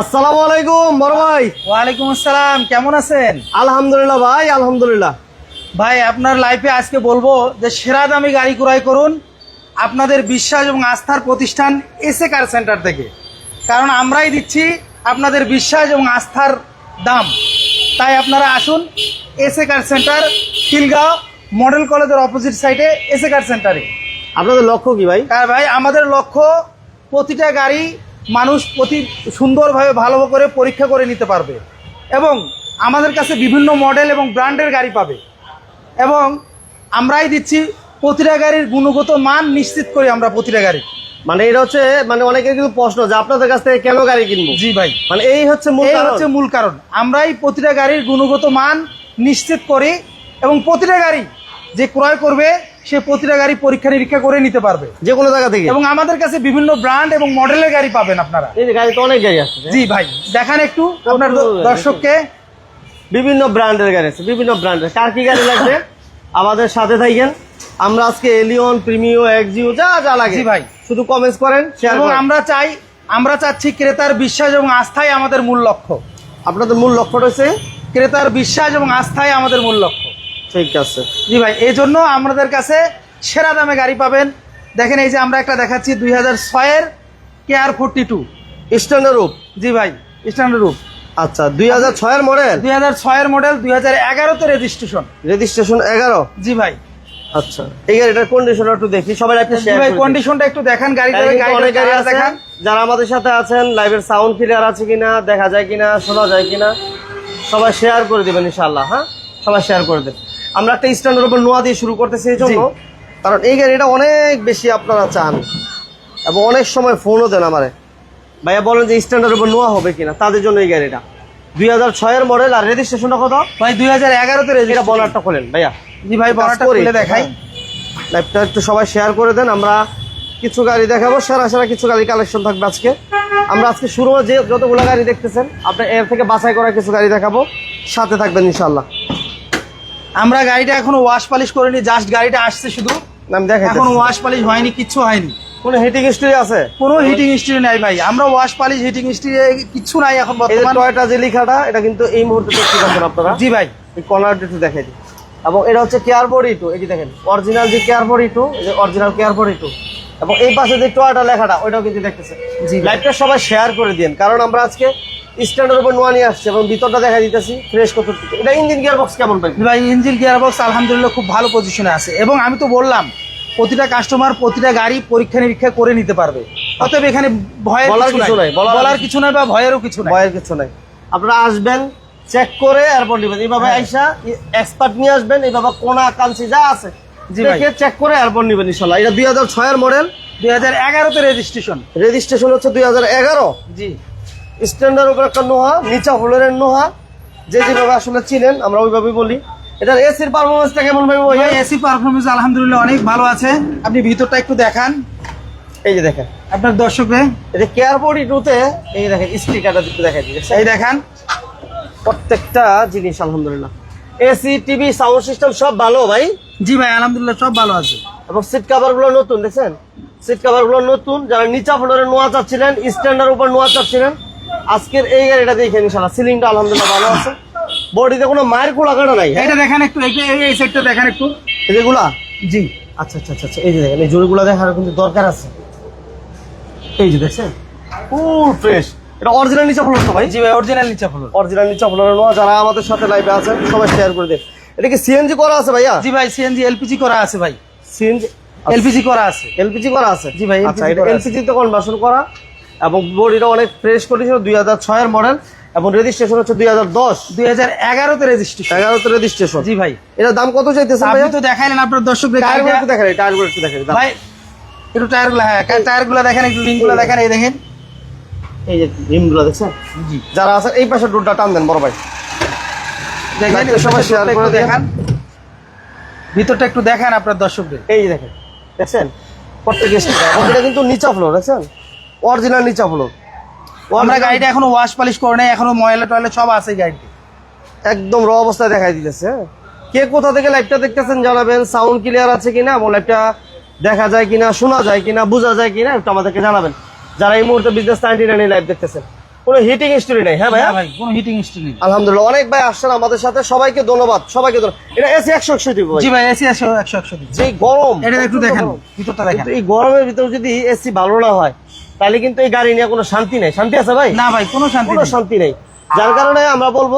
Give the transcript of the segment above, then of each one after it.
আসসালামু আলাইকুম বড় ভাই। ওয়ালাইকুম আসসালাম কেমন আছেন? আলহামদুলিল্লাহ ভাই আলহামদুলিল্লাহ। ভাই আপনার লাইফে আজকে বলব যে সেরা দামি গাড়ি ক্রয় করুন আপনাদের বিশ্বাস এবং আস্থার প্রতিষ্ঠান এসে কার সেন্টার থেকে। কারণ আমরাই দিচ্ছি আপনাদের বিশ্বাস এবং আস্থার দাম। তাই আপনারা আসুন এসে কার সেন্টার খিলগাঁও মডেল কলেজের অপোজিট সাইডে এসে কার সেন্টারে আপনাদের লক্ষ্য কি ভাই? হ্যাঁ ভাই আমাদের লক্ষ্য প্রতিটা গাড়ি মানুষ প্রতি সুন্দরভাবে ভালো করে পরীক্ষা করে নিতে পারবে। এবং আমাদের কাছে বিভিন্ন মডেল এবং ব্র্যান্ডের গাড়ি পাবে। এবং আমরাই দিচ্ছি প্রতিটা গাড়ির গুণগত মান নিশ্চিত করি আমরা প্রতিটা গাড়ি। মানে এটা হচ্ছে মানে অনেকের কিন্তু প্রশ্ন যে আপনাদের কাছ থেকে কেন গাড়ি কিনবো? জি ভাই। মানে এই হচ্ছে মূল এই। হচ্ছে মূল কারণ। আমরাই প্রতিটা গাড়ির গুণগত মান নিশ্চিত করি এবং প্রতিটা গাড়ি যে ক্রয় করবে সে প্রতিটা গাড়ি পরীক্ষা নিরীক্ষা করে নিতে পারবে। যে কোনো জায়গা থেকে। এবং আমাদের কাছে বিভিন্ন ব্র্যান্ড এবং মডেলের গাড়ি পাবেন আপনারা। এই যে গাড়ি তো অনেক গাড়ি আছে জি ভাই দেখান একটু আপনার দর্শককে। বিভিন্ন ব্র্যান্ডের গাড়ি আছে বিভিন্ন ব্র্যান্ডের। কার কি গাড়ি লাগবে? আমাদের সাথে থাকেন। আমরা আজকে এলিয়ন প্রিমিও এক্সিও যা যা লাগে। জি ভাই। শুধু কমেন্টস করেন এবং আমরা চাই আমরা চাচ্ছি ক্রেতার বিশ্বাস এবং আস্থাই আমাদের মূল লক্ষ্য। আপনাদের মূল লক্ষ্যটা হচ্ছে? ক্রেতার বিশ্বাস এবং আস্থাই আমাদের মূল লক্ষ্য। ঠিক আছে। জি ভাই এই জন্য আমাদের কাছে সেরা দামে গাড়ি পাবেন। দেখেন এই যে আমরা একটা দেখাচ্ছি দুই হাজার ছয়ের কেয়ার ফোরটি টু স্ট্যান্ডার্ড রূপ জি ভাই স্ট্যান্ডার্ড রূপ আচ্ছা দুই হাজার ছয়ের মডেল দুই হাজার ছয়ের মডেল দুই হাজার এগারোতে রেজিস্ট্রেশন রেজিস্ট্রেশন এগারো? জি ভাই। আচ্ছা এই গাড়িটার কন্ডিশন একটু দেখি সবাই ভাই কন্ডিশনটা একটু দেখান দেখান। যারা আমাদের সাথে আছেন লাইভের সাউন্ড ক্লিয়ার আছে কিনা দেখা যায় কিনা শোনা যায় কিনা সবাই শেয়ার করে দিবেন ইনশাআল্লাহ হ্যাঁ? সবাই শেয়ার করে দেন। আমরা একটা স্ট্যান্ডের উপর নোয়া দিয়ে শুরু করতেছি এই জন্য। কারণ এই গাড়িটা অনেক বেশি আপনারা চান। এবং অনেক সময় ফোনও দেন আমারে। ভাইয়া বলেন যে স্ট্যান্ডের উপর নোয়া হবে কিনা তাদের জন্য এই গাড়িটা। দুই হাজার ছয়ের মডেল আর রেজিস্ট্রেশনটা কত? ভাই দুই হাজার এগারোতে রেজিস্ট্রেশন বলারটা খোলেন ভাইয়া। জি ভাই করি। খুলে দেখাই। লাইভটা একটু সবাই শেয়ার করে দেন আমরা কিছু গাড়ি দেখাবো। সেরা সেরা কিছু গাড়ি কালেকশন থাকবে আজকে। আমরা আজকে শুরু হয়ে যে যতগুলো গাড়ি দেখতেছেন আপনার এর থেকে বাছাই করা কিছু গাড়ি দেখাবো। সাথে থাকবেন ইনশাল্লাহ আমরা গাড়িটা এখনও ওয়াশ পালিশ করিনি জাস্ট গাড়িটা আসছে শুধু। আমি দেখাই এখন ওয়াশ পালিশ হয়নি কিচ্ছু হয়নি। কোনো হিটিং হিস্ট্রি আছে? কোনো হিটিং হিস্ট্রি নাই ভাই। আমরা ওয়াশ পালিশ হিটিং হিস্ট্রি কিচ্ছু নাই এখন এই টয়টা যে লেখাটা এটা কিন্তু এই মুহূর্তে দেখতে পাচ্ছেন আপনারা? জি ভাই। এই কর্নারটা একটু দেখাই দিই। এবং এটা হচ্ছে কেয়ার ফোর ইটু এই যে দেখেন অরিজিনাল যে কেয়ার ফোর ইটু এই যে অরিজিনাল কেয়ার ফোর ইটু এবং এই পাশে যে টয়টা লেখাটা ওইটাও কিন্তু দেখতেছে জি। লাইভটা সবাই শেয়ার করে দিন কারণ আমরা আজকে স্ট্যান্ডের উপর নোয়া নিয়ে আসছি এবং ভিতরটা দেখা দিতেছি ফ্রেশ কত এটা ইঞ্জিন গিয়ার বক্স কেমন পাই ভাই ইঞ্জিন গিয়ার বক্স আলহামদুলিল্লাহ খুব ভালো পজিশনে আছে। এবং আমি তো বললাম প্রতিটা কাস্টমার প্রতিটা গাড়ি পরীক্ষা নিরীক্ষা করে নিতে পারবে। অতএব এখানে ভয়ের কিছু নাই। বলার কিছু নাই বা ভয়েরও কিছু নাই। ভয়ের কিছু নাই। আপনারা আসবেন চেক করে এরপর নেবেন। এইভাবে হ্যাঁ। আইসা এক্সপার্ট নিয়ে আসবেন এইভাবে কোনা কাঞ্চি যা আছে দেখে চেক করে এরপর নেবেন এটা দুই হাজার ছয়ের মডেল দুই হাজার এগারোতে রেজিস্ট্রেশন রেজিস্ট্রেশন হচ্ছে দুই হাজার এগারো। জি। স্ট্যান্ডার্ড উপর একটা নোহা নিচা ফ্লোরের নোহা। যে যেভাবে আসলে ছিলেন আমরা ওইভাবেই বলি। এটার এসির পারফরমেন্সটা কেমন ভাবে? এসি পারফরমেন্স আলহামদুলিল্লাহ অনেক ভালো আছে। আপনি ভিতরটা একটু দেখান। এই যে দেখেন। আপনার দর্শকদের এটা কেয়ার বডি টুতে এই দেখেন স্টিকারটা একটু দেখাই দিয়েছে এই দেখান। প্রত্যেকটা জিনিস আলহামদুলিল্লাহ। এসি টিভি সাউন্ড সিস্টেম সব ভালো ভাই। জি ভাই আলহামদুলিল্লাহ সব ভালো আছে। এবং সিট কাভারগুলো নতুন দেখছেন? সিট কাভারগুলো নতুন যারা নিচা ফ্লোরে নোয়া চাচ্ছিলেন স্ট্যান্ডার উপর নোয়া চাচ্ছিলেন আজকের এই গাড়িটা দেখে ইনশাল্লাহ সিলিংটা আলহামদুলিল্লাহ ভালো আছে। বডিতে কোনো মায়ের খোলা কাটা নাই হ্যাঁ? এটা দেখান একটু এই- সেটটা দেখান একটু। যেগুলা জি। আচ্ছা আচ্ছা আচ্ছা আচ্ছা, এই যে দেখেন এই জুড়িগুলো দেখার কিন্তু দরকার আছে। এই যে দেখছেন? Full fresh. এটা অরিজিনাল নিচা ফ্লোর তো ভাই? জি ভাই অরিজিনাল নিচা ফ্লোর অরিজিনাল নিচা ফ্লোরে নোয়া যারা আমাদের সাথে লাইভে আছেন সবাই শেয়ার করে দেন। এটা কি সিএনজি করা আছে ভাইয়া? জি ভাই সিএনজি এলপিজি করা আছে ভাই। সিএনজি এলপিজি করা আছে। এলপিজি করা আছে? জি ভাই, আচ্ছা এটা। এলপিজি তে কনভার্সন করা? এবং বডিটা অনেক ফ্রেশ করেছিল দুই হাজার ছয়ের মডেল এবং রেজিস্ট্রেশন হচ্ছে দুই হাজার দশ। দুই হাজার এগারোতে রেজিস্ট্রেশন এগারোতে রেজিস্ট্রেশন জি ভাই। এটার দাম কত চাইতেছে আপনি তো দেখাইলেন আপনার দর্শকদের টায়ারগুলো একটু দেখেন টায়ারগুলো একটু দেখেন ভাই একটু টায়ারগুলো হ্যাঁ টায়ারগুলো দেখেন একটু রিংগুলো দেখেন এই দেখেন। এই যে রিমগুলো দেখছেন? জি। যারা আছে এই পাশে ডোরটা টান দেন বড় ভাই। দেখেন সবাই ভিতরটা করে দেখান। ভিতরটা একটু দেখান আপনার দর্শকদের। এই দেখেন দেখছেন? প্রত্যেক কিন্তু নিচা ফ্লোর দেখছেন? অরিজিনাল নিচা ফ্লোর আমরা গাড়িটা এখনও ওয়াশ পালিশ করে নাই এখনও ময়লা টয়লে সব আছে গাড়িটি গাড়িতে। একদম র অবস্থায় দেখাই দিতেছে হ্যাঁ? কে কোথা থেকে লাইভটা দেখতেছেন জানাবেন? সাউন্ড ক্লিয়ার আছে কিনা? এবং লাইভটা দেখা যায় কিনা শোনা যায় কিনা বোঝা যায় কিনা একটু আমাদেরকে জানাবেন। যারা এই মুহূর্তে বিজনেস নাইনটি নাইন লাইভ দেখতেছেন। কোনো হিটিং স্টোরি নেই হ্যাঁ ভাইয়া? না ভাই কোনো হিটিং হিস্ট্রি নেই। আলহামদুলিল্লাহ অনেক ভাই আসছেন আমাদের সাথে সবাইকে ধন্যবাদ সবাইকে ধন্যবাদ। এটা এসি একশো একশো দিব জি ভাই এসি একশো একশো একশো দিচ্ছি যে গরম এটা একটু দেখেন ভিতরটা দেখেন। এই গরমের ভিতরে যদি এসি ভালো না হয় তাহলে কিন্তু এই গাড়ি নিয়ে কোনো শান্তি নেই। শান্তি আছে ভাই? না ভাই কোনো শান্তি কোনো শান্তি নেই। যার কারণে আমরা বলব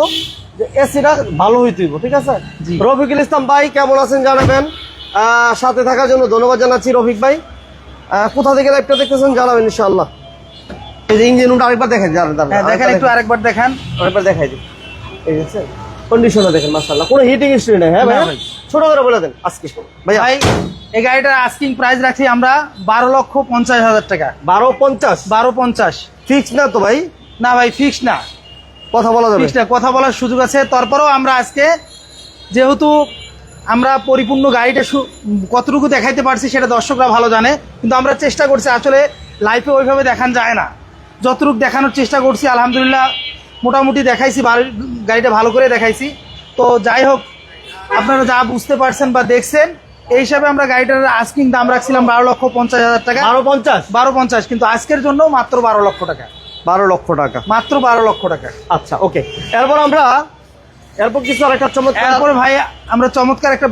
যে এসিটা ভালো হইতেইব ঠিক আছে। রফিকুল ইসলাম ভাই কেমন আছেন জানাবেন? সাথে থাকার জন্য ধন্যবাদ জানাচ্ছি রফিক ভাই। কোথা থেকে লাইভটা দেখতেছেন জানাবেন ইনশাআল্লাহ। এই যে ইঞ্জিন রুমটা আরেকবার দেখেন হ্যাঁ দেখেন একটু আরেকবার দেখান। আরেকবার দেখাই দিই। এই আছে কন্ডিশনটা দেখেন মাশাআল্লাহ। কোনো হিটিং নেই হ্যাঁ ভাই ভাই। ছোট করে বলে দেন আজকে ভাইয়া। ভাই এই গাড়িটার আস্কিং প্রাইস রাখছি আমরা বারো লক্ষ পঞ্চাশ হাজার টাকা। বারো পঞ্চাশ? বারো পঞ্চাশ। ফিক্স না তো ভাই? না ভাই ফিক্স না। কথা বলা যাবে। ফিক্স না কথা বলার সুযোগ আছে। তারপরেও আমরা আজকে যেহেতু আমরা পরিপূর্ণ গাড়িটা কতটুকু দেখাইতে পারছি সেটা দর্শকরা ভালো জানে কিন্তু আমরা চেষ্টা করছি আসলে লাইফে ওইভাবে দেখান যায় না। যতটুকু দেখানোর চেষ্টা করছি আলহামদুলিল্লাহ মোটামুটি দেখাইছি গাড়িটা ভালো করে দেখাইছি। তো যাই হোক আপনারা যা বুঝতে পারছেন বা দেখছেন এই হিসাবে আমরা গাড়িটার আস্কিং দাম রাখছিলাম বারো লক্ষ পঞ্চাশ হাজার টাকা। বারো পঞ্চাশ? বারো পঞ্চাশ কিন্তু আজকের জন্য মাত্র বারো লক্ষ টাকা। বারো লক্ষ টাকা। মাত্র বারো লক্ষ টাকা। আচ্ছা ওকে। এরপর আমরা এরপর কিছু আরেকটা চমৎকার এরপরে ভাই আমরা চমৎকার একটা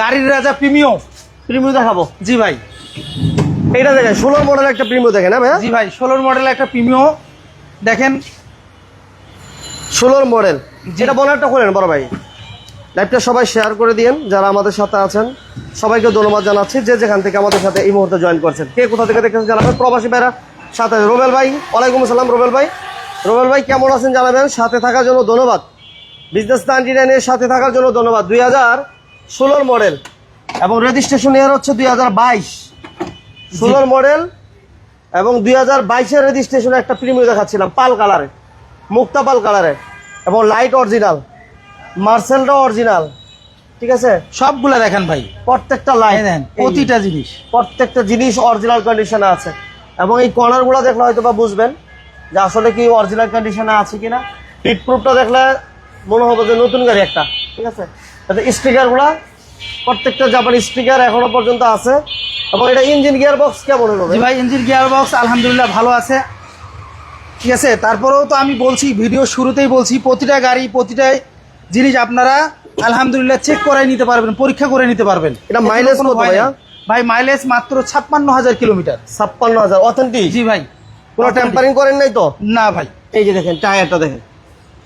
গাড়ির রাজা প্রিমিয়ম। প্রিমিও দেখাবো। জি ভাই। এইটা দেখেন ষোলো মডেল একটা প্রিমিও দেখেন হ্যাঁ ভাইয়া? জি ভাই ষোলোর মডেল একটা প্রিমিয়ম দেখেন। ষোলোর মডেল যেটা বনারটা করেন বড় ভাই। লাইভটা সবাই শেয়ার করে দিয়েন যারা আমাদের সাথে আছেন। সবাইকে ধন্যবাদ জানাচ্ছি যে যেখান থেকে আমাদের সাথে এই মুহূর্তে জয়েন করছেন। কে কোথা থেকে দেখেছেন জানাবেন? প্রবাসী ভাইরা সাথে। রোবেল ভাই। ওয়ালাইকুম আসসালাম রোবেল ভাই। রোবেল ভাই কেমন আছেন জানাবেন? সাথে থাকার জন্য ধন্যবাদ। বিজনেস নাইনটি নাইনের সাথে থাকার জন্য ধন্যবাদ। দুই হাজার ষোলোর মডেল এবং রেজিস্ট্রেশন ইয়ার হচ্ছে দুই হাজার বাইশ। ষোলোর মডেল এবং দুই হাজার বাইশের রেজিস্ট্রেশনে একটা প্রিমিয় দেখাচ্ছিলাম পাল কালারের মুক্তা পাল কালারের এবং লাইট অরিজিনাল মার্সেলটা অরিজিনাল ঠিক আছে? সবগুলা দেখেন ভাই। প্রত্যেকটা লাইট প্রতিটা জিনিস। প্রত্যেকটা জিনিস অরিজিনাল কন্ডিশনে আছে। এবং এই কর্নারগুলো দেখলে হয়তো বা বুঝবেন যে আসলে কি অরিজিনাল কন্ডিশনে আছে কিনা। হিট প্রুফটা দেখলে মনে হবে যে নতুন গাড়ি একটা ঠিক আছে? তাতে স্টিকারগুলো প্রত্যেকটা জাপানি স্টিকার এখনও পর্যন্ত আছে। এবং এটা ইঞ্জিন গিয়ার বক্স কেমন জি ভাই ইঞ্জিন গিয়ার বক্স আলহামদুলিল্লাহ ভালো আছে। ঠিক আছে? তারপরেও তো আমি বলছি ভিডিও শুরুতেই বলছি প্রতিটা গাড়ি প্রতিটা জিনিস আপনারা আলহামদুলিল্লাহ চেক করাই নিতে পারবেন পরীক্ষা করে নিতে পারবেন। এটা mileage কত ভাইয়া? ভাই মাইলেজ মাত্র ছাপ্পান্ন হাজার কিলোমিটার ছাপ্পান্ন হাজার অথেন্টিক জি ভাই কোনো টেম্পারিং করেন নাই তো? না ভাই এই যে দেখেন টায়ারটা দেখেন।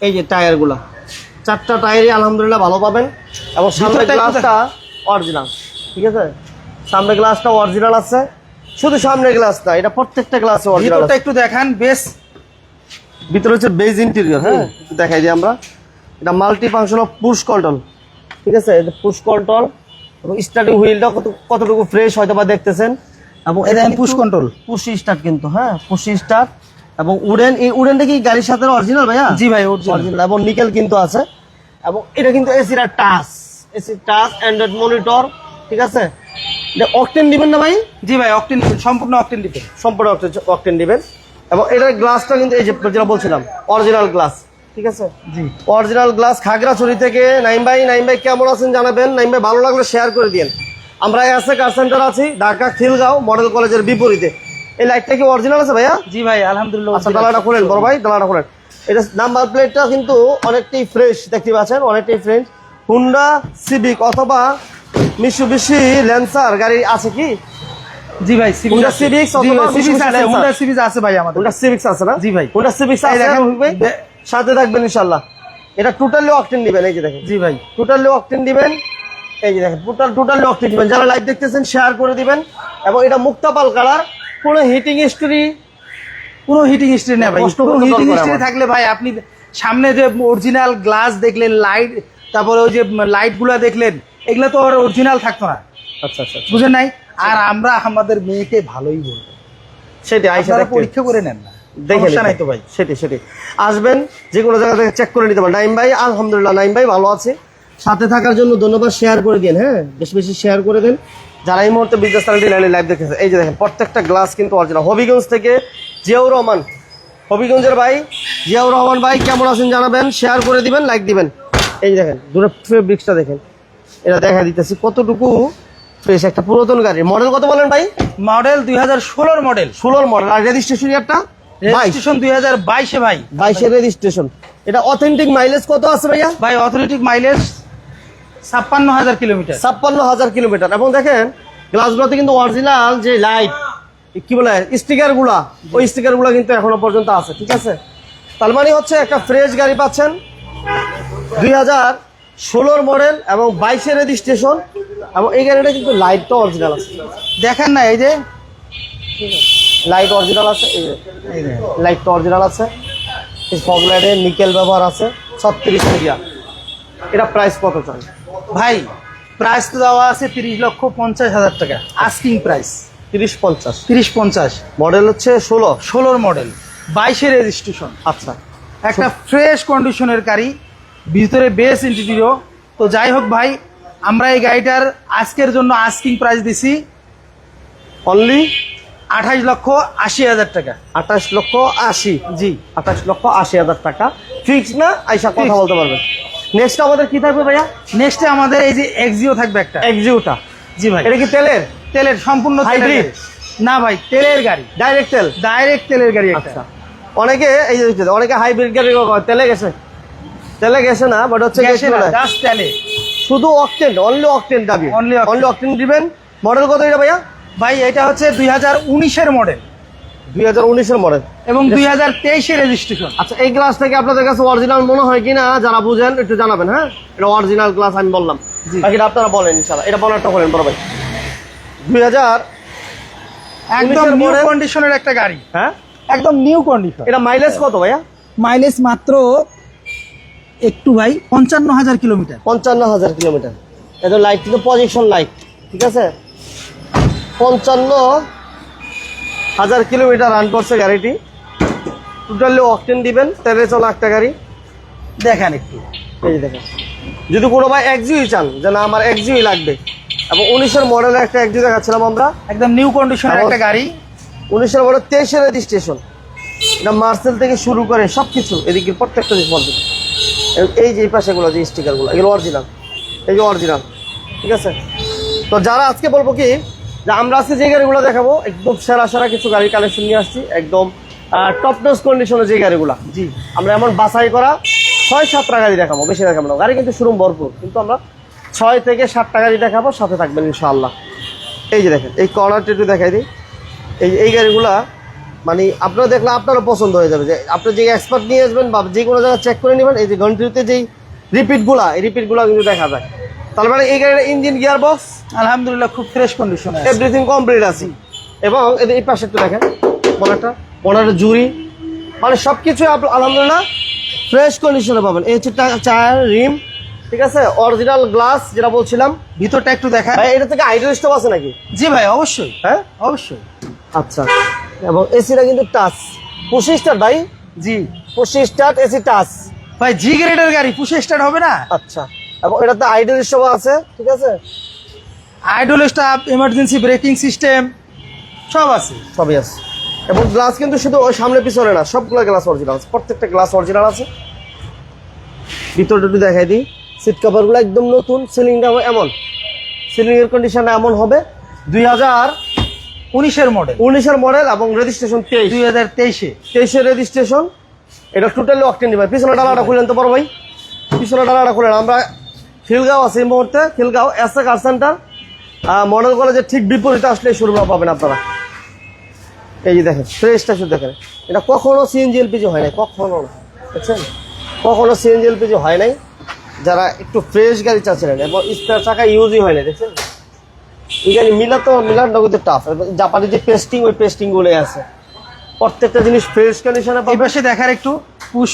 এই যে টায়ারগুলা। চারটা টায়ারই আলহামদুলিল্লাহ ভালো পাবেন। এবং একটু গ্লাসটা অরিজিনাল ঠিক আছে? সামনের গ্লাসটা অরিজিনাল আছে। শুধু সামনের গ্লাস না এটা প্রত্যেকটা গ্লাসে অরিজিনাল ভিতরটা একটু দেখান বেশ। ভিতরে হচ্ছে বেজ ইন্টেরিয়র হ্যাঁ? দেখাই দিই আমরা। এটা মাল্টি ফাংশনাল পুশ কন্ট্রোল ঠিক আছে? পুশ কন্ট্রোল এবং স্টার্টিং হুইলটা কত কতটুকু ফ্রেশ হয়তো বা দেখতেছেন। এবং এটা পুশ কন্ট্রোল পুশি স্টার্ট কিন্তু হ্যাঁ? পুশি স্টার্ট এবং উডেন এই উডেনটা কি গাড়ির সাথে অরিজিনাল ভাইয়া? জি ভাই। অরিজিনাল এবং নিকেল কিন্তু আছে। এবং এটা কিন্তু এসির touch AC touch android monitor ঠিক আছে? অকটেন দিবেন না ভাই? জি ভাই অকটেন সম্পূর্ণ অকটেন দিবে সম্পূর্ণ অকটেন দিবেন। এবং এটার গ্লাসটা কিন্তু এই যে যেটা বলছিলাম অরিজিনাল গ্লাস ঠিক আছে? জি। অরিজিনাল গ্লাস খাগড়াছড়ি থেকে নাইম ভাই নাইম ভাই কেমন আছেন জানাবেন? নাইম ভাই ভালো লাগলে শেয়ার করে দিন আমরা এসে কার সেন্টার আছি ঢাকা খিলগাঁও মডেল কলেজের বিপরীতে। এই লাইটটা কি অরিজিনাল আছে ভাইয়া? জি ভাই আলহামদুলিল্লাহ আচ্ছা ডালাটা খুলেন বড় ভাই ডালাটা খুলেন। এটা নাম্বার প্লেটটা কিন্তু অনেকটাই ফ্রেশ দেখতে পাচ্ছেন? অনেকটাই ফ্রেশ হুন্ডা সিভিক অথবা মিশুবিশি ল্যান্সার গাড়ি আছে কি? জি ভাই সিভিক Honda Civic জি অথবা ভাই সিভিক Mitsubishi আছে হুন্ডা সিভিক আছে ভাই আমাদের। হুন্ডা সিভিক্স আছে না? জি ভাই। হুন্ডা সিভিক্স আছে দেখেন, ভাই সাথে থাকবেন ইনশাল্লাহ এটা টোটালি অকটেন দিবেন এই যে দেখেন। জি ভাই। টোটালি অকটেন দিবেন এই যে দেখেন টোটাল টোটালি অকটেন দিবেন যারা লাইভ দেখতেছেন শেয়ার করে দিবেন। এবং এটা মুক্তাপাল কালার। কোনো হিটিং হিস্টরি কোনো হিটিং হিস্ট্রি নেই ভাই। কোনো হিটিং হিস্ট্রি থাকলে ভাই আপনি সামনে যে অরিজিনাল গ্লাস দেখলেন লাইট তারপরে ওই যে লাইটগুলা দেখলেন এগুলো তো আর অরিজিনাল থাকতো না। আচ্ছা আচ্ছা বুঝেন নাই? আর আমরা আমাদের মেয়েকে ভালোই বলব। সেটাই আইসা আপনারা পরীক্ষা করে নেন না। দেখে সমস্যা নাই তো ভাই। সেটাই সেটাই। আসবেন যে কোনো জায়গা থেকে চেক করে নিতে পারেন। নাইম ভাই আলহামদুলিল্লাহ নাইম ভাই ভালো আছে। সাথে থাকার জন্য ধন্যবাদ। শেয়ার করে দিন হ্যাঁ? বেশি বেশি শেয়ার করে দেন। যারা এই মুহূর্তে বিজনেস চ্যানেলটি লাইনে লাইভ দেখেছে এই যে দেখেন প্রত্যেকটা গ্লাস কিন্তু অরিজিনাল হবিগঞ্জ থেকে জিয়াউর রহমান। হবিগঞ্জের ভাই জিয়াউর রহমান ভাই কেমন আছেন জানাবেন? শেয়ার করে দিবেন লাইক দিবেন। এই দেখেন দূরে ফেব্রিক্সটা দেখেন। এটা দেখা দিতেছি কতটুকু? ফ্রেশ একটা পুরাতন গাড়ি। মডেল কত বলেন ভাই? মডেল দুই হাজার ষোলোর মডেল। ষোলোর মডেল। আর রেজিস্ট্রেশন ইয়ারটা রেজিস্ট্রেশন দুই হাজার বাইশে ভাই। বাইশের রেজিস্ট্রেশন এটা অথেন্টিক মাইলেজ কত আছে ভাইয়া? ভাই অথরিটিক মাইলেজ ছাপ্পান্ন হাজার কিলোমিটার। ছাপ্পান্ন হাজার কিলোমিটার। এবং দেখেন গ্লাসগুলোতে কিন্তু অরিজিনাল যে লাইট কি বলে স্টিকারগুলা ওই স্টিকারগুলা কিন্তু এখনও পর্যন্ত আছে ঠিক আছে? তার মানে হচ্ছে একটা ফ্রেশ গাড়ি পাচ্ছেন। দুই হাজার ষোলোর মডেল এবং বাইশের রেজিস্ট্রেশন এবং এই গাড়িটা কিন্তু লাইটটা অরিজিনাল আছে। দেখেন না এই যে লাইট অরিজিনাল আছে এই যে লাইটটা অরিজিনাল আছে। এই ফগ লাইটে নিকেল ব্যবহার আছে ছত্রিশ মিডিয়া এটা প্রাইস কত চান ভাই প্রাইস তো দেওয়া আছে তিরিশ লক্ষ পঞ্চাশ হাজার টাকা। আস্কিং প্রাইস তিরিশ পঞ্চাশ। তিরিশ পঞ্চাশ। মডেল হচ্ছে ষোলো। ষোলোর মডেল বাইশে রেজিস্ট্রেশন আচ্ছা। একটা ফ্রেশ কন্ডিশনের গাড়ি ভিতরে বেস ইন্টেরিয়র তো যাই হোক ভাই আমরা এই গাড়িটার আজকের জন্য আস্কিং প্রাইস দিছি অনলি আঠাইশ লক্ষ আশি হাজার টাকা। আঠাশ লক্ষ আশি? জি। আঠাশ লক্ষ আশি হাজার টাকা। ফিক্স না? আইসা কথা বলতে পারবেন নেক্সট আমাদের কি থাকবে ভাইয়া? নেক্সটে আমাদের এই যে এক্সিও থাকবে একটা। এক্সিউটা জি ভাই। এটা কি তেলের? তেলের সম্পূর্ণ? গাড়ি। না ভাই তেলের গাড়ি। ডাইরেক্ট তেল? ডাইরেক্ট তেলের গাড়ি একটা। আচ্ছা। অনেকে এই যে অনেকে হাইব্রিড গাড়ি তেলে গেছে। তেলে গেছে না বাট হচ্ছে গ্যাসে না, just তেলে। শুধু অকটেন অনলি অকটেন দাবি। Octane। অনলি অকটেন দিবেন। মডেল কত এটা ভাইয়া? ভাই এটা হচ্ছে দুই হাজার উনিশের মডেল দুই হাজার উনিশের মডেল এবং দুই হাজার তেইশের রেজিস্ট্রেশন আচ্ছা এই গ্লাস থেকে আপনাদের কাছে অরিজিনাল মনে হয় কিনা যারা বুঝেন একটু জানাবেন হ্যাঁ? এটা অরিজিনাল গ্লাস আমি বললাম। বাকিটা আপনারা বলেন ইনশাল্লাহ এটা বলারটা করেন বড় ভাই। দুই হাজার একদম নিউ কন্ডিশনের একটা গাড়ি। হ্যাঁ? একদম নিউ কন্ডিশন এটা মাইলেজ কত ভাইয়া? মাইলেজ মাত্র একটু ভাই পঞ্চান্ন হাজার কিলোমিটার। পঞ্চান্ন হাজার কিলোমিটার। এটা লাইট কিন্তু পজিশন লাইট ঠিক আছে? পঞ্চান্ন হাজার কিলোমিটার রান করছে গাড়িটি। টোটালি অকটেন দিবেন তেলে চলা একটা গাড়ি। দেখেন একটু। এই দেখেন। যদি কোনো ভাই একজিউই চান যে না আমার একজিউই লাগবে। এবং উনিশের মডেলের একটা একজিউ দেখাচ্ছিলাম আমরা। একদম নিউ কন্ডিশনের একটা গাড়ি। উনিশের মডেল তেইশের রেজিস্ট্রেশন এটা মার্সেল থেকে শুরু করে সব কিছু এদিকে প্রত্যেকটা জিনিস বলতে এই যে এই পাশেগুলো যে স্টিকারগুলো এগুলো অরিজিনাল এই যে অরিজিনাল ঠিক আছে? তো যারা আজকে বলব কি, যে আমরা আজকে যে গাড়িগুলো দেখাবো, একদম সেরা সেরা কিছু গাড়ি কালেকশন নিয়ে আসছি, একদম টপ নোস কন্ডিশনে যে গাড়িগুলো। জি, আমরা এমন বাছাই করা ছয়, সাতটা গাড়ি দেখাবো, বেশি দেখাবো না। গাড়ি কিন্তু শুরু ভরপুর, কিন্তু আমরা ছয় থেকে সাতটা গাড়ি দেখাবো, সাথে থাকবেন ইনশাআল্লাহ। এই যে দেখেন, এই কর্নারটা একটু দেখাই দিই। এই এই গাড়িগুলা মানে আপনারা দেখলে আপনারও পছন্দ হয়ে যাবে যে আপনি যে এক্সপার্ট নিয়ে আসবেন বা যে কোনো জায়গায় চেক করে নেবেন এই যে ঘন্টিতে যেই রিপিটগুলা এই রিপিটগুলা কিন্তু দেখা যায়। তার মানে এই গাড়ির ইঞ্জিন গিয়ার বক্স আলহামদুলিল্লাহ খুব ফ্রেশ কন্ডিশনে এভরিথিং কমপ্লিট আছে। এবং এই পাশে একটু দেখেন বনারটা বনারের জুড়ি। মানে সব কিছু আলহামদুলিল্লাহ ফ্রেশ কন্ডিশনে পাবেন। এই হচ্ছে চায়ের রিম ঠিক আছে? অরিজিনাল গ্লাস যেটা বলছিলাম ভিতরটা একটু দেখা ভাই এটা থেকে আইডল স্টপ আছে নাকি? জি ভাই অবশ্যই। হ্যাঁ? অবশ্যই। আচ্ছা। এবং এসিটা কিন্তু টাচ। পঁচিশ স্টার ভাই? জি। পঁচিশ স্টার এসি টাচ। ভাই জি গ্রেডের গাড়ি পুষে স্টার্ট হবে না? আচ্ছা। এবং এটাতে আইডল স্টপ আছে ঠিক আছে? Idle stop emergency braking system সব আছে। সবই আছে। এবং গ্লাস কিন্তু শুধু ওই সামনে পিছনে না সবগুলো গ্লাস অরিজিনাল আছে। প্রত্যেকটা গ্লাস অরিজিনাল আছে। ভিতরটা একটু দেখাই দিই। সিট কভারগুলো একদম নতুন সিলিংটা এমন। সিলিংয়ের কন্ডিশনটা এমন হবে। দুই হাজার উনিশের মডেল উনিশের মডেল এবং রেজিস্ট্রেশন তেইশ। দুই হাজার তেইশে। তেইশের রেজিস্ট্রেশন এটা টোটালি অকটেন দিবে। পিছনে ডালাটা খুলেন তো পারো ভাই। পিছনে ডালাটা খুলেন। আমরা খিলগাঁও আছি এই মুহূর্তে। Khilgaon S A car centre model কলেজের ঠিক বিপরীতে আসলে শুরুটা পাবেন আপনারা। এই যে দেখেন ফ্রেশটা শুধু দেখেন। এটা কখনো সিএনজি এলপিজি হয় নাই কখনো না। দেখছেন কখনো সিএনজি এলপিজি হয় নাই। যারা একটু ফ্রেশ গাড়ি চাচ্ছিলেন এবং স্পেয়ার চাকা ইউজই হয় নাই দেখছেন? মিলা তো মিলার নগদে টাফ জাপানি যে পেস্টিং ওই পেস্টিংগুলো আছে। প্রত্যেকটা জিনিস ফ্রেশ কন্ডিশনে এই পাশে দেখার একটু। পুশ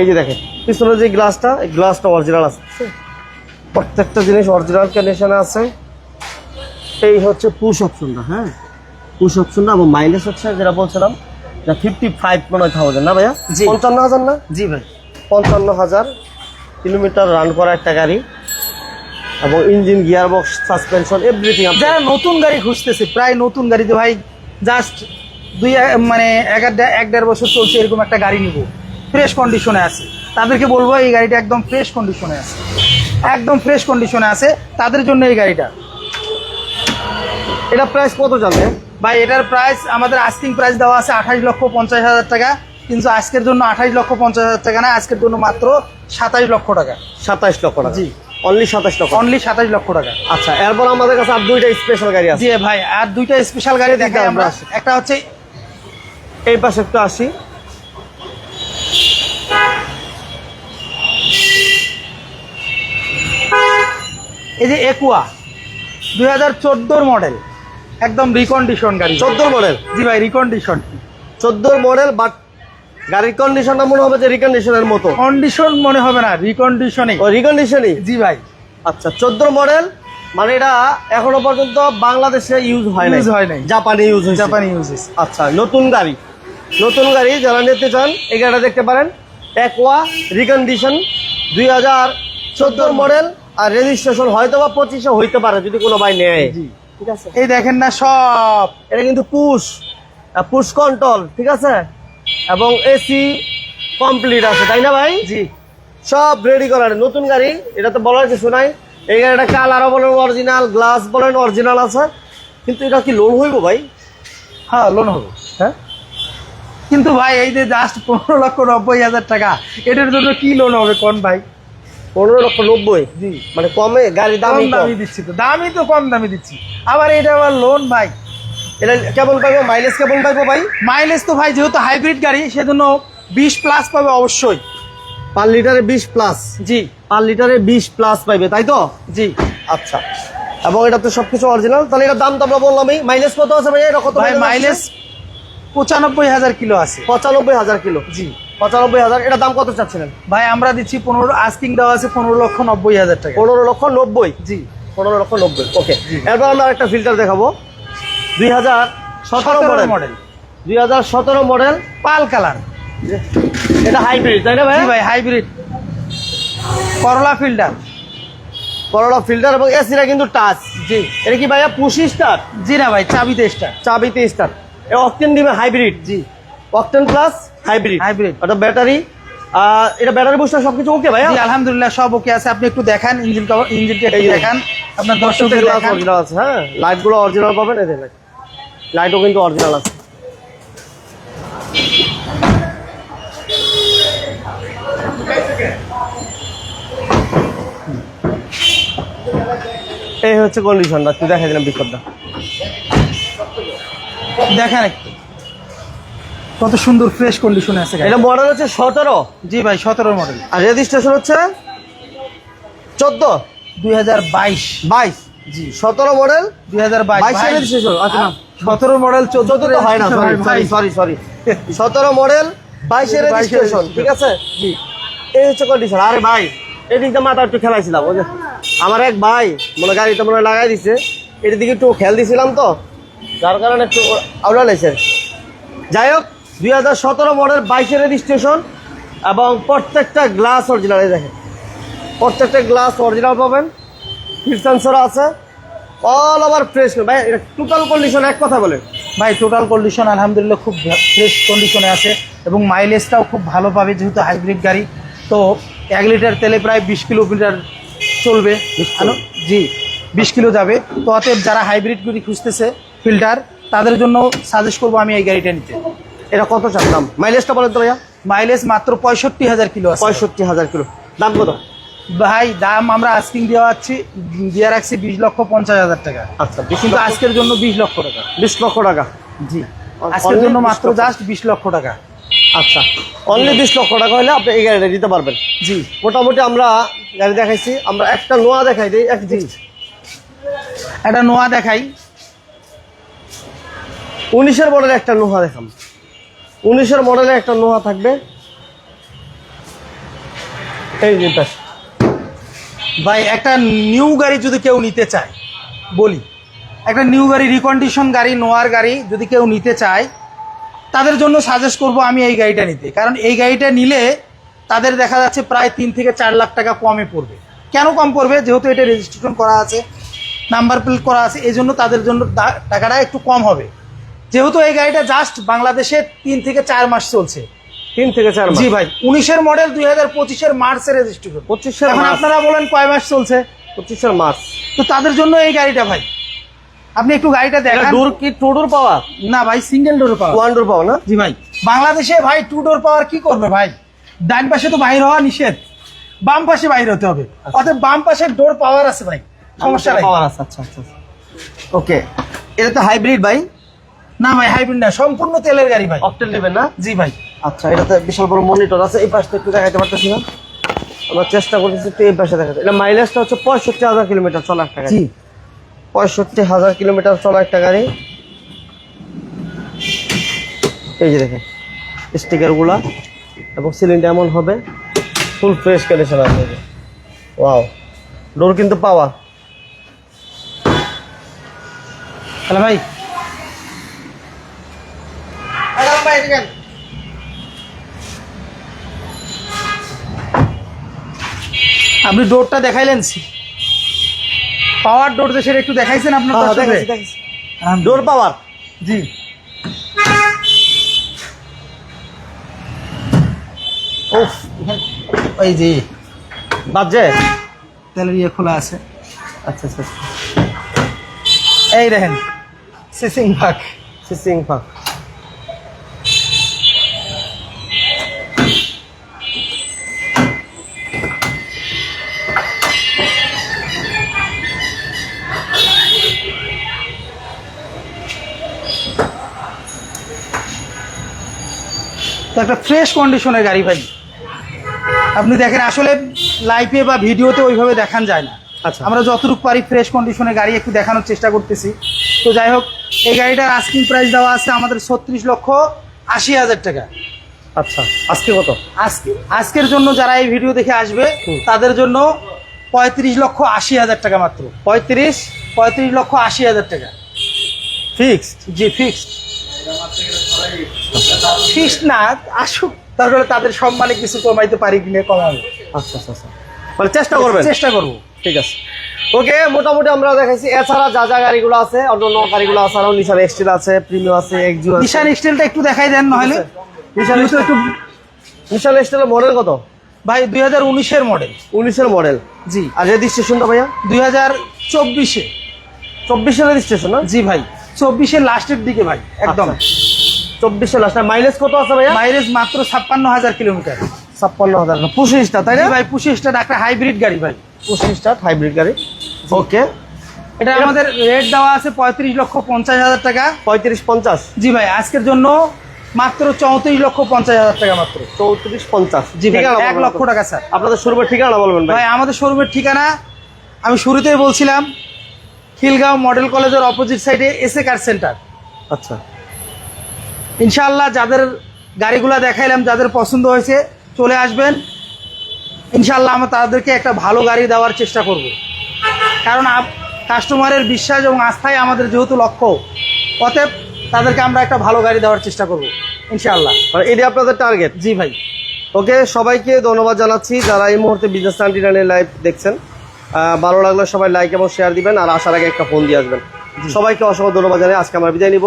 এই যে দেখেন পিছনে যে গ্লাসটা এই গ্লাসটা অরিজিনাল আছে। প্রত্যেকটা জিনিস অরিজিনাল কন্ডিশনে আছে। এই হচ্ছে পুশ অপশনটা হ্যাঁ? পুশ অপশনটা এবং মাইলেজ হচ্ছে যেটা বলছিলাম যে ফিফটি ফাইভ মনে হয় থাউজেন্ড না ভাইয়া। পঞ্চান্ন হাজার না? জি ভাই। পঞ্চান্ন হাজার কিলোমিটার রান করা একটা গাড়ি। এবং engine gear box suspension everything যারা নতুন গাড়ি খুঁজতেছে প্রায় নতুন গাড়িতে ভাই জাস্ট দুই মানে এক এক দেড় বছর চলছে এরকম একটা গাড়ি নিব। ফ্রেশ কন্ডিশনে আছে। তাদেরকে বলব এই গাড়িটা একদম ফ্রেশ কন্ডিশনে আছে। একদম ফ্রেশ কন্ডিশনে আছে। তাদের জন্য এই গাড়িটা। এটা প্রাইস কত জানবে ভাই এটার প্রাইস আমাদের আস্কিং প্রাইস দেওয়া আছে আঠাশ লক্ষ পঞ্চাশ হাজার টাকা। কিন্তু আজকের জন্য আঠাশ লক্ষ পঞ্চাশ হাজার টাকা না আজকের জন্য মাত্র সাতাশ লক্ষ টাকা। সাতাশ লক্ষ টাকা। জি। অনলি সাতাইশ লক্ষ। অনলি সাতাশ লক্ষ টাকা। আচ্ছা এরপর আমাদের কাছে আর দুইটা স্পেশাল গাড়ি আছে। ভাই আর দুইটা স্পেশাল গাড়ি দেখাই আমরা একটা হচ্ছে এই পাশে একটু আসি। এই যে একুয়া দুই হাজার চোদ্দোর মডেল একদম রিকন্ডিশন গাড়ি। চোদ্দোর মডেল জি ভাই রিকন্ডিশন চোদ্দোর মডেল বাট গাড়ির কন্ডিশনটা মনে হবে যে রিকন্ডিশনের মতো। কন্ডিশন মনে হবে না রিকন্ডিশনে ও রিকন্ডিশনই জি ভাই। আচ্ছা চোদ্দোর মডেল মানে এটা এখনও পর্যন্ত বাংলাদেশে ইউজ হয় না Use হয় নাই। জাপানি ইউজ হয়েছে। জাপানি ইউজেস আচ্ছা নতুন গাড়ি। নতুন গাড়ি যারা নিতে চান এই গাড়িটা দেখতে পারেন। একোয়া রিকন্ডিশন দুই হাজার চোদ্দোর মডেল আর রেজিস্ট্রেশন হয়তো বা পঁচিশে হইতে পারে যদি কোনো ভাই নেয়। জি। ঠিক আছে। এই দেখেন না সব। এটা কিন্তু পুশ পুশ কন্ট্রোল ঠিক আছে? এবং এসি কমপ্লিট আছে তাই না ভাই? জি। সব রেডি করার নতুন গাড়ি এটা তো বলার কিছু নাই। এই গাড়িটা কালারও বলেন অরিজিনাল গ্লাস বলেন অরিজিনাল আছে। কিন্তু এটা কি লোন হইব ভাই? হ্যাঁ লোন হবে হ্যাঁ? কিন্তু ভাই এই যে জাস্ট পনেরো লক্ষ নব্বই হাজার টাকা এটার জন্য কি লোন হবে কোন ভাই? পনেরো লক্ষ নব্বই? জি। মানে কমে? গাড়ি দামি দামি দিচ্ছি তো। দামই তো কম দামি দিচ্ছি। আবার এটা আবার লোন ভাই? এটা কেমন পাইবো? মাইলেজ কেমন পাইবো ভাই? মাইলেজ তো ভাই যেহেতু হাইব্রিড গাড়ি সেজন্য বিশ প্লাস পাবে অবশ্যই। পার লিটারে বিশ প্লাস জি। পার লিটারে বিশ প্লাস পাইবে তাই তো? জি। আচ্ছা। এবং এটা তো সবকিছু অরিজিনাল তাহলে এটার দাম তো আমরা বললামই মাইলেজ কত আছে ভাই? এটা কত ভাই মাইলেজ পঁচানব্বই হাজার কিলো আছে। পঁচানব্বই হাজার কিলো? জি। পঁচানব্বই হাজার। এটা দাম কত চাচ্ছিলেন? ভাই আমরা দিচ্ছি পনেরো আস্কিং দেওয়া আছে পনেরো লক্ষ নব্বই হাজার টাকা। পনেরো লক্ষ নব্বই? জি। পনেরো লক্ষ নব্বই ওকে এরপর আমরা একটা ফিল্টার দেখাবো। দুই হাজার সতেরো মডেল দুই হাজার সতেরো মডেল পাল কালার এটা হাইব্রিড তাই না ভাই? ভাই হাইব্রিড করলা ফিল্টার করোলা ফিল্টার এবং এসিটা কিন্তু টাচ জি। এটা কি ভাইয়া পুশি স্টার জি না ভাই চাবিতে স্টার চাবিতে স্টার এ অকটেন দিবে হাইব্রিড জি। Octane plus hybrid Hybrid। ওটা ব্যাটারি এটা ব্যাটারি বুস্টার সবকিছু ওকে ভাইয়া? জি আলহামদুলিল্লাহ সব ওকে আছে। আপনি একটু দেখান ইঞ্জিন ইঞ্জিনটা একটু দেখান। আপনার দর্শকদের দেখান। অরিজিনাল আছে হ্যাঁ? লাইটগুলো অরিজিনাল পাবেন দেখেন। লাইটও কিন্তু অরিজিনাল আছে। এই হচ্ছে কন্ডিশনটা তুই দেখা দিলাম বিক্ষোভটা। দেখেন একটু। কত সুন্দর ফ্রেশ কন্ডিশনে আছে এটা মডেল হচ্ছে সতেরো। জি ভাই সতেরো মডেল আর রেজিস্ট্রেশন হচ্ছে চোদ্দ। দুই হাজার বাইশ। বাইশ। জি। সতেরো মডেল দুই হাজার বাইশ। registration, আচ্ছা। সতেরো মডেল চোদ্দ তো হয় না সরি সরি সরি সতেরো মডেল বাইশের রেজিস্ট্রেশন ঠিক আছে? জি। এই হচ্ছে কন্ডিশন আরে ভাই এদিকটা মাথা একটু খেলাইছিলাম ওই যে আমার এক ভাই মনে গাড়িটা মনে লাগাই দিছে। এটার দিকে একটু খেয়াল দিছিলাম তো যার কারণে একটু আউলা লেছে যাই হোক দুই হাজার সতেরো মডেল বাইশের রেজিস্ট্রেশন এবং প্রত্যেকটা গ্লাস অরিজিনাল দেখেন। প্রত্যেকটা গ্লাস অরিজিনাল পাবেন। হিট সেন্সর আছে। অল ওভার ফ্রেশ ভাই এটা টোটাল কন্ডিশন এক কথা বলেন। ভাই টোটাল কন্ডিশন আলহামদুলিল্লাহ খুব ফ্রেশ কন্ডিশনে আছে এবং মাইলেজটাও খুব ভালো পাবে যেহেতু হাইব্রিড গাড়ি। তো এক লিটার তেলে প্রায় বিশ কিলোমিটার চলবে। জি বিশ কিলো যাবে। তো অতএব যারা হাইব্রিড গাড়ি খুঁজতেছে ফিল্টার তাদের জন্য সাজেস্ট করব আমি এই গাড়িটা নিতে। এটা কত চার দাম? মাইলেজটা বলেন তো ভাইয়া। মাইলেজ মাত্র পঁয়ষট্টি হাজার কিলো পঁয়ষট্টি হাজার কিলো দাম কত? ভাই দাম আমরা আস্কিং দেওয়া আছি দিয়ে রাখছি বিশ লক্ষ পঞ্চাশ হাজার টাকা। আচ্ছা কিন্তু আজকের জন্য বিশ লক্ষ টাকা। বিশ লক্ষ টাকা? জি। আজকের জন্য মাত্র জাস্ট বিশ লক্ষ টাকা। আচ্ছা অনলি বিশ লক্ষ টাকা হলে আপনি এই গাড়িটা দিতে পারবেন। জি। মোটামুটি আমরা গাড়ি দেখাইছি আমরা একটা নোয়া দেখাই দিই এক জি। একটা নোয়া দেখাই। উনিশের মডেলের একটা নোহা দেখাম। উনিশের মডেলের একটা নোহা থাকবে। এই যে পাশে। ভাই, একটা নিউ গাড়ি যদি কেউ নিতে চায়, বলি। একটা নিউ গাড়ি রিকন্ডিশন গাড়ি নোয়ার গাড়ি যদি কেউ নিতে চায়, তাদের জন্য সাজেস্ট করব আমি এই গাড়িটা নিতে। কারণ এই গাড়িটা নিলে তাদের দেখা যাচ্ছে প্রায় তিন থেকে চার লাখ টাকা কমে পড়বে। কেন কম পড়বে? যেহেতু এটা রেজিস্ট্রেশন করা আছে নাম্বার প্লেট করা আছে, এই জন্য তাদের জন্য টাকাটা একটু কম হবে। যেহেতু এই গাড়িটা জাস্ট বাংলাদেশে তিন থেকে চার মাস চলছে। তিন থেকে চার জি ভাই উনিশের মডেল দুই হাজার পঁচিশের মার্চের রেজিস্ট্রেশন পঁচিশের এখন আপনারা বলেন কয় মাস চলছে? পঁচিশের মার্চ তো তাদের জন্য এই গাড়িটা ভাই। আপনি একটু গাড়িটা দেখান। ডোর কি টু ডোর পাওয়ার না ভাই single door power one door power না? জি ভাই। বাংলাদেশে ভাই টু ডোর পাওয়ার কি করবে ভাই? ডান পাশে তো বাইর হওয়া নিষেধ। বাম পাশে বাইর হতে হবে। অর্থাৎ বাম পাশে ডোর পাওয়ার আছে ভাই। সমস্যা নাই। পাওয়ার আছে আচ্ছা আচ্ছা ওকে এটা তো হাইব্রিড ভাই? না ভাই হাইব্রিড না সম্পূর্ণ তেলের গাড়ি ভাই। অকটেল নেবেন না? জি ভাই। আচ্ছা এটাতে বিশাল বড় মনিটর আছে এই পাশটা একটু দেখাতে পারতেছি না। আমরা চেষ্টা করতেছি একটু এই পাশে দেখাতে। এটা মাইলেজটা হচ্ছে পঁয়ষট্টি হাজার কিলোমিটার চলা একটা গাড়ি। পঁয়ষট্টি হাজার কিলোমিটার চলা একটা গাড়ি। এই যে দেখেন স্টিকারগুলা এবং সিলিন্ডার এমন হবে। ফুল ফ্রেশ কন্ডিশন আছে ওয়াও ডোর কিন্তু পাওয়া তাহলে ভাই আপনি ডোরটা দেখাইলেন পাওয়ার ডোর সেটা একটু দেখাইছেন আপনার হ্যাঁ, দেখাচ্ছি। আলহামদুলিল্লাহ। Door power. জি। উফ ওই জি বাজে তেলের ইয়ে খোলা আছে। আচ্ছা আচ্ছা আচ্ছা। এই দেখেন সিসিং ফাক। সিসিং ফাঁক। তো একটা ফ্রেশ কন্ডিশনের গাড়ি ভাই। আপনি দেখেন আসলে লাইভে বা ভিডিওতে ওইভাবে দেখান যায় না। আচ্ছা। আমরা যতটুকু পারি ফ্রেশ কন্ডিশনের গাড়ি একটু দেখানোর চেষ্টা করতেছি। তো যাই হোক এই গাড়িটার আস্কিং প্রাইস দেওয়া আছে আমাদের ছত্রিশ লক্ষ আশি হাজার টাকা। আচ্ছা আজকে কত? আজকে আজকের জন্য যারা এই ভিডিও দেখে আসবে তাদের জন্য পঁয়ত্রিশ লক্ষ আশি হাজার টাকা মাত্র। পঁয়ত্রিশ? পঁয়ত্রিশ লক্ষ আশি হাজার টাকা। ফিক্সড জি ফিক্সড ফিক্সড না আসুক তারপরে তাদের সম্মানে কিছু কমাইতে পারি কিনে কমাবে আচ্ছা আচ্ছা আচ্ছা। মানে চেষ্টা করবেন? চেষ্টা করব। ঠিক আছে। ওকে মোটামুটি আমরা দেখাইছি এছাড়া যা যা গাড়িগুলো আছে অন্য অন্য গাড়িগুলো আছে আরও নিশান এক্সটেল আছে প্রিমিয়াম আছে এক্সু আছে। নিশান স্টিলটা একটু দেখাই দেন নহলে নিশান একটু নিশান এক্সটেলের মডেল কত? ভাই দুই হাজার উনিশের মডেল উনিশের মডেল জি। আর রেজিস্ট্রেশনটা ভাইয়া? দুই হাজার চব্বিশে। চব্বিশের রেজিস্ট্রেশন জি ভাই চব্বিশের লাস্টের দিকে ভাই একদম। চব্বিশের লাস্ট মাইলেজ কত আছে ভাইয়া? মাইলেজ মাত্র ছাপ্পান্ন হাজার কিলোমিটার ছাপ্পান্ন হাজার। পঁচিশটা তাই না? ভাই পঁচিশটা একটা হাইব্রিড গাড়ি ভাই। পঁচিশটা হাইব্রিড গাড়ি। ওকে এটা আমাদের রেট দেওয়া আছে পঁয়ত্রিশ লক্ষ পঞ্চাশ হাজার টাকা। পঁয়ত্রিশ পঞ্চাশ। জি ভাই আজকের জন্য মাত্র চৌত্রিশ লক্ষ পঞ্চাশ হাজার টাকা মাত্র। চৌত্রিশ পঞ্চাশ। জি ভাই এক লক্ষ টাকা স্যার। আপনাদের শোরুমের ঠিকানা বলবেন ভাই। আমাদের শোরুমের ঠিকানা আমি শুরুতেই বলছিলাম খিলগাঁও মডেল কলেজের অপোজিট সাইডে এসএ কার সেন্টার আচ্ছা। ইনশাআল্লাহ যাদের গাড়িগুলো দেখাইলাম যাদের পছন্দ হয়েছে চলে আসবেন। ইনশাল্লাহ আমরা তাদেরকে একটা ভালো গাড়ি দেওয়ার চেষ্টা করব। কারণ কাস্টমারের বিশ্বাস এবং আস্থাই আমাদের যেহেতু লক্ষ্য অতএব তাদেরকে আমরা একটা ভালো গাড়ি দেওয়ার চেষ্টা করব ইনশাআল্লাহ। মানে এটি আপনাদের টার্গেট জি ভাই। ওকে সবাইকে ধন্যবাদ জানাচ্ছি যারা এই মুহূর্তে বিজনেস নাইনটি নাইনের লাইভ দেখছেন। ভালো লাগলে সবাই লাইক এবং শেয়ার দিবেন আর আসার আগে একটা ফোন দিয়ে আসবেন। সবাইকে অসংখ্য ধন্যবাদ জানাই। আজকে আমরা বিদায় নিব।